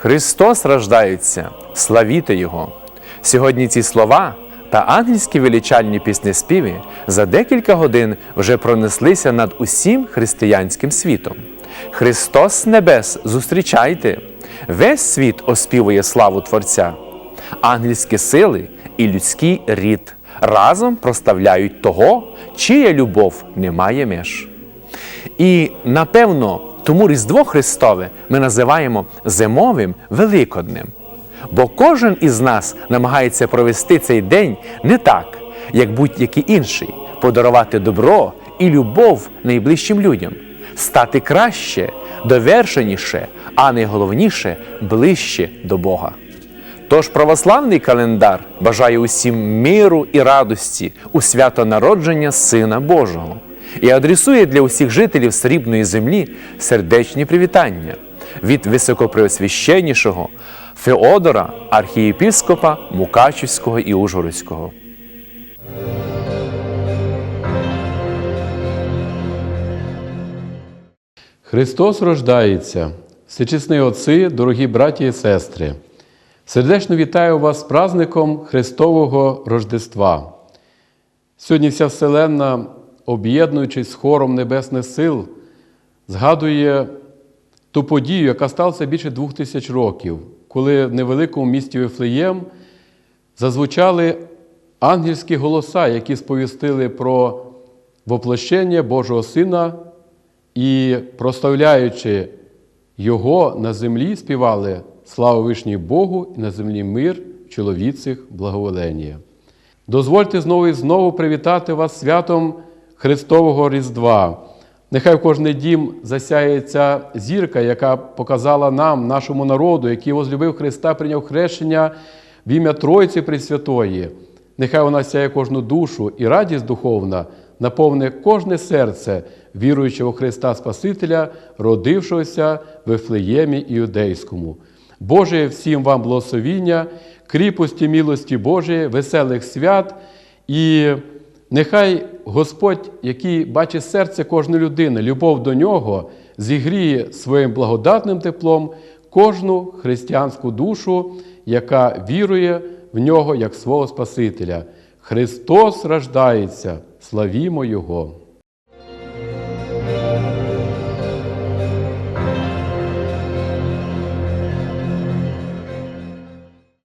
Христос рождається, славіте Його. Сьогодні ці слова та ангельські величальні піснеспіви за декілька годин вже пронеслися над усім християнським світом. Христос небес, зустрічайте! Весь світ оспівує славу Творця. Ангельські сили і людський рід разом проставляють того, чия любов не має меж. І напевно, тому Різдво Христове ми називаємо зимовим Великоднем. Бо кожен із нас намагається провести цей день не так, як будь-який інший, подарувати добро і любов найближчим людям, стати краще, довершеніше, а найголовніше ближче до Бога. Тож православний календар бажає усім миру і радості у свято народження Сина Божого і адресує для усіх жителів срібної землі сердечні привітання від високопреосвященнішого Феодора, архієпіскопа Мукачівського і Ужгородського. Христос рождається, всечесні отці, дорогі браті і сестри. Сердечно вітаю вас з праздником Христового Рождества. Сьогодні вся Вселенна, об'єднуючись з хором небесних сил, згадує ту подію, яка сталася більше двох тисяч років, коли в невеликому місті Вифлеєм зазвучали ангельські голоса, які сповістили про воплощення Божого Сина і, прославляючи Його на землі, співали Слава вишній Богу і на землі мир, чоловіцих благоволення. Дозвольте знову і знову привітати вас святом Христового Різдва. Нехай в кожний дім засяє ця зірка, яка показала нам, нашому народу, який возлюбив Христа, прийняв хрещення в ім'я Тройці Пресвятої. Нехай вона сяє кожну душу і радість духовна наповне кожне серце, віруючого Христа Спасителя, родившогося в Вифлеємі Іудейському. Боже, всім вам благословіння, кріпості, милості Божої, веселих свят і нехай Господь, який бачить серце кожної людини, любов до нього, зігріє своїм благодатним теплом кожну християнську душу, яка вірує в нього як свого Спасителя. Христос рождається, славімо Його!